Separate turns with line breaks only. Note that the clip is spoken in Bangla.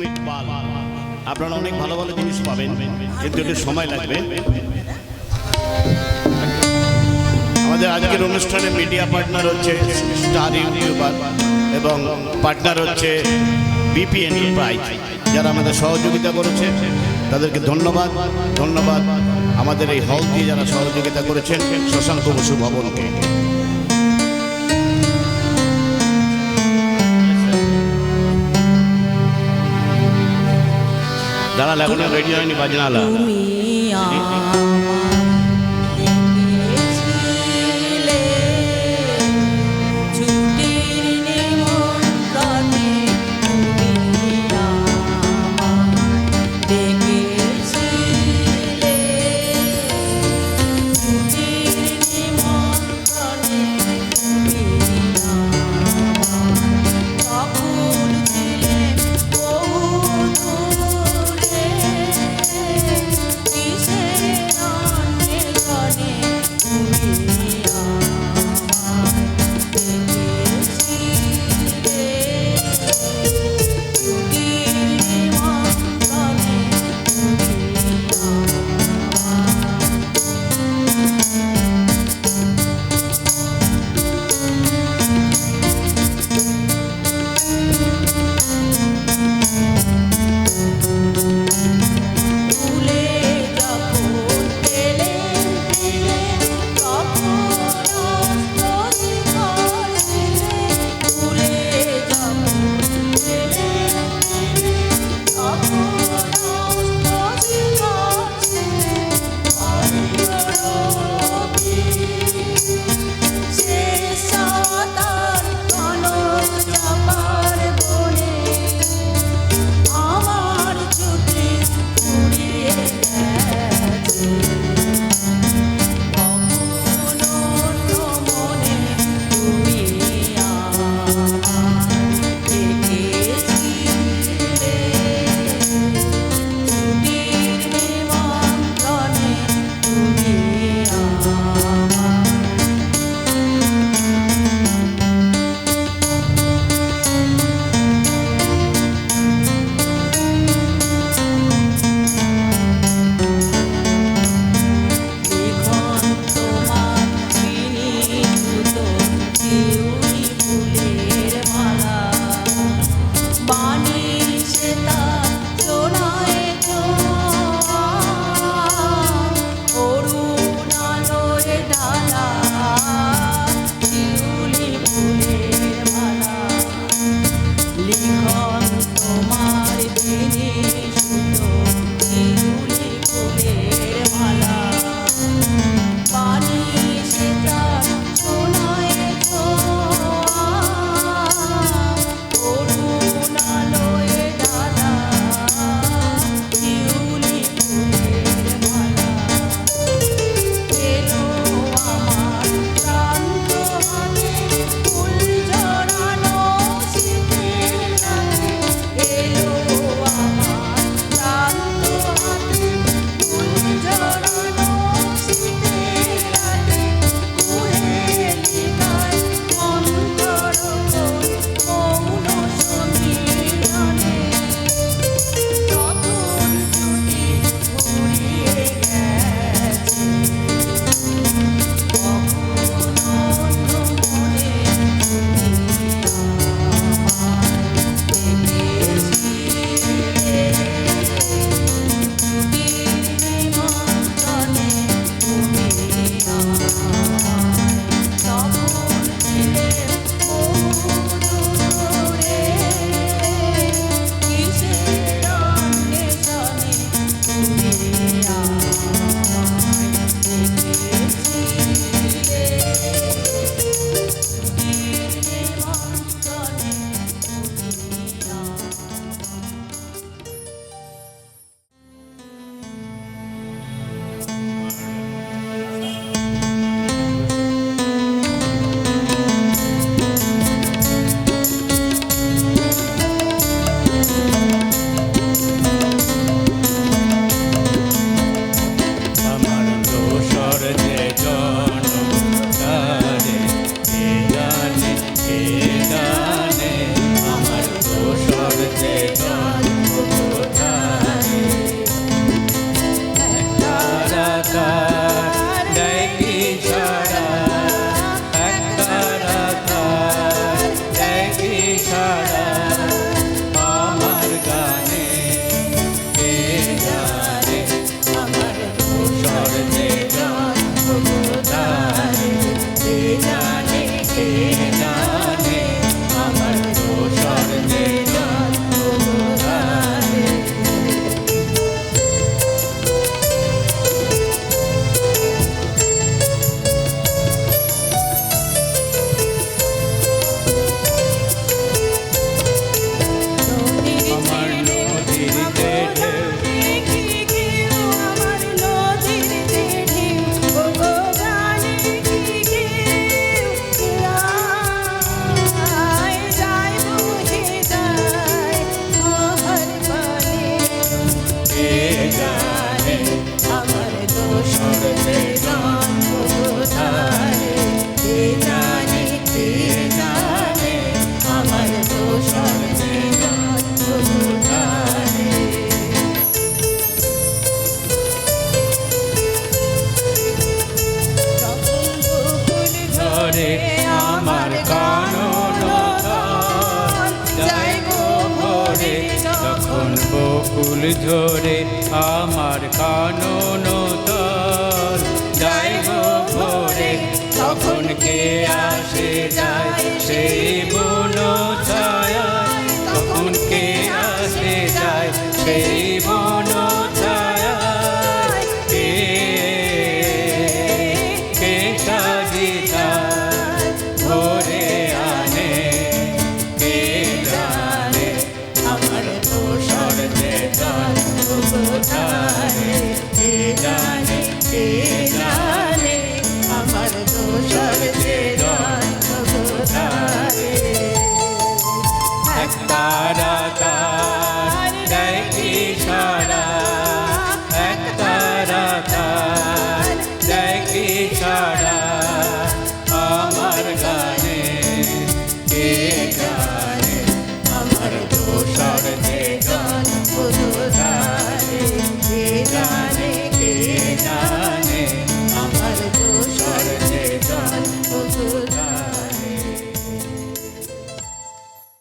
মিট পাল। আপনারা অনেক ভালো ভালো জিনিস পাবেন, কিন্তু একটু সময় লাগবে। আমাদের আজকের অনুষ্ঠানে মিডিয়া পার্টনার হচ্ছে স্টার ইউটিউবার এবং পার্টনার হচ্ছে বিপি এন্টারপ্রাইজ, যারা আমাদের সহযোগিতা করেছে। তাদেরকে ধন্যবাদ ধন্যবাদ। আমাদের এই হল দিয়ে যারা সহযোগিতা করেছেন, শশাঙ্ক বসু ভবনকে। లేకుండా రెడీ అయింది భజనాలు. যখন বকুল
ঝরে আমার কানন তর। যাই গো ভোরে তখন কে আসে যায় সেই বন ছায় তখন কে আসে যায় সেই বন Radha.